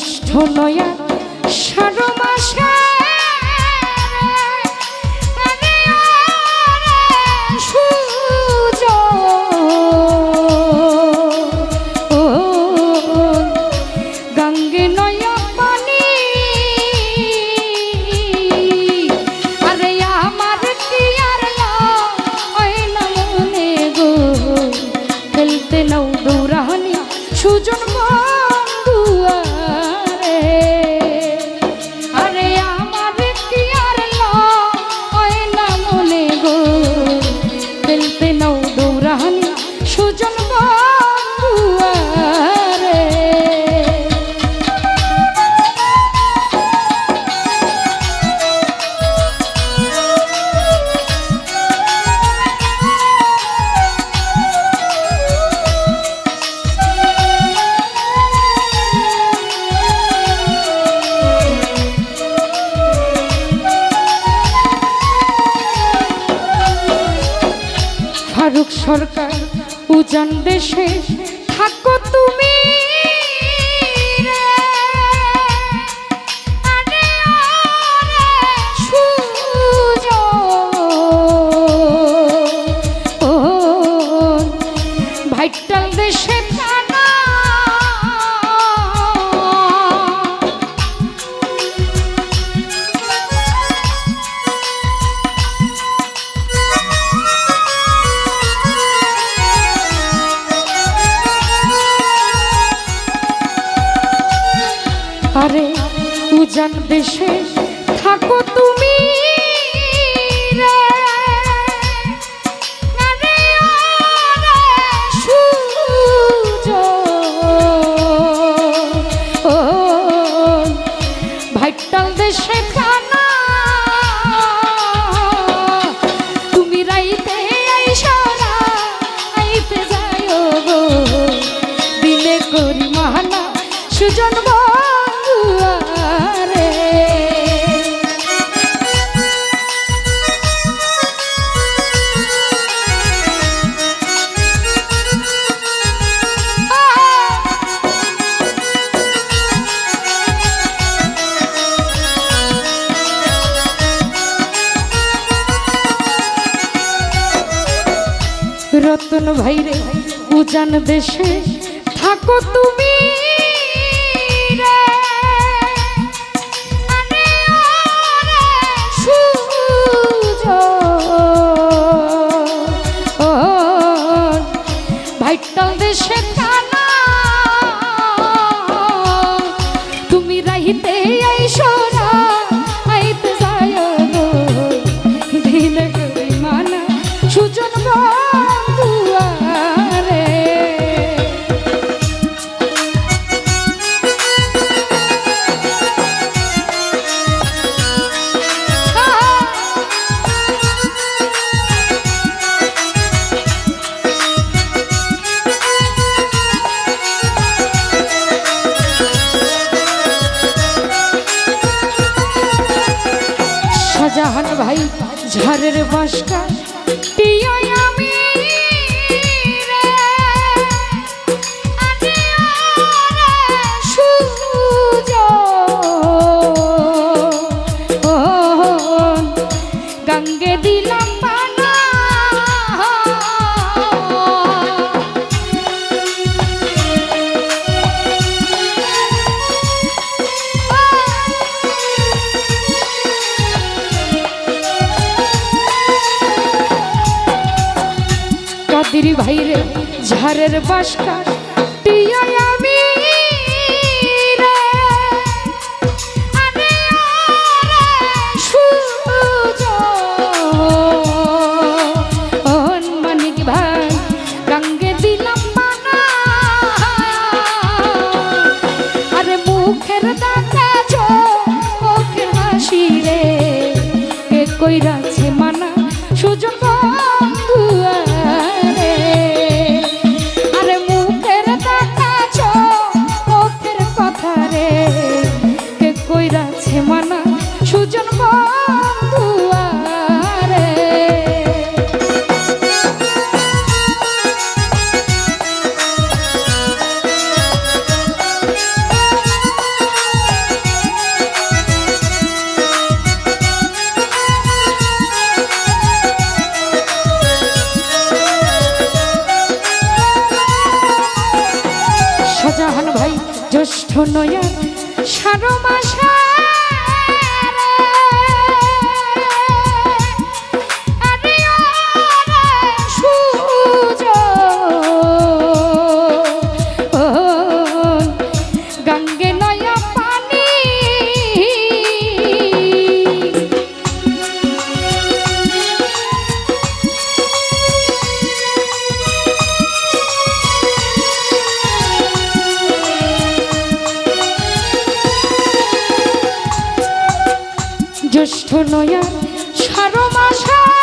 জ্যেষ্ঠ নয়া দিমানা সুজন বন্ধুয়ারে। রতন ভাইরে উজান দেশে থাকো তুমি। ঝড়ের বাসটা কাদির ভাইরে ঝাড়ের বাসকা শোনো এক সারো মাসা নয়া সারমাশা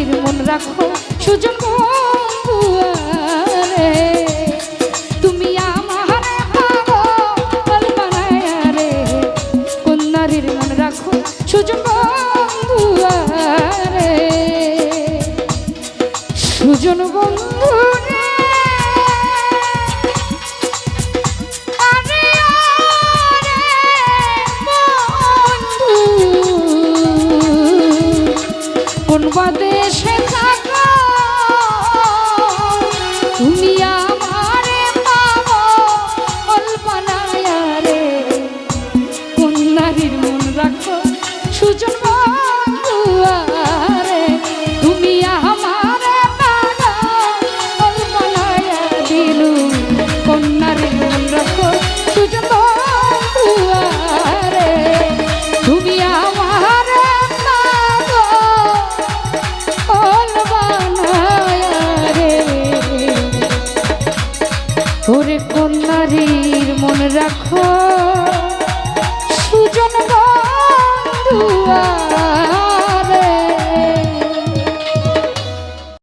গভীর মন রাখো সুযোগ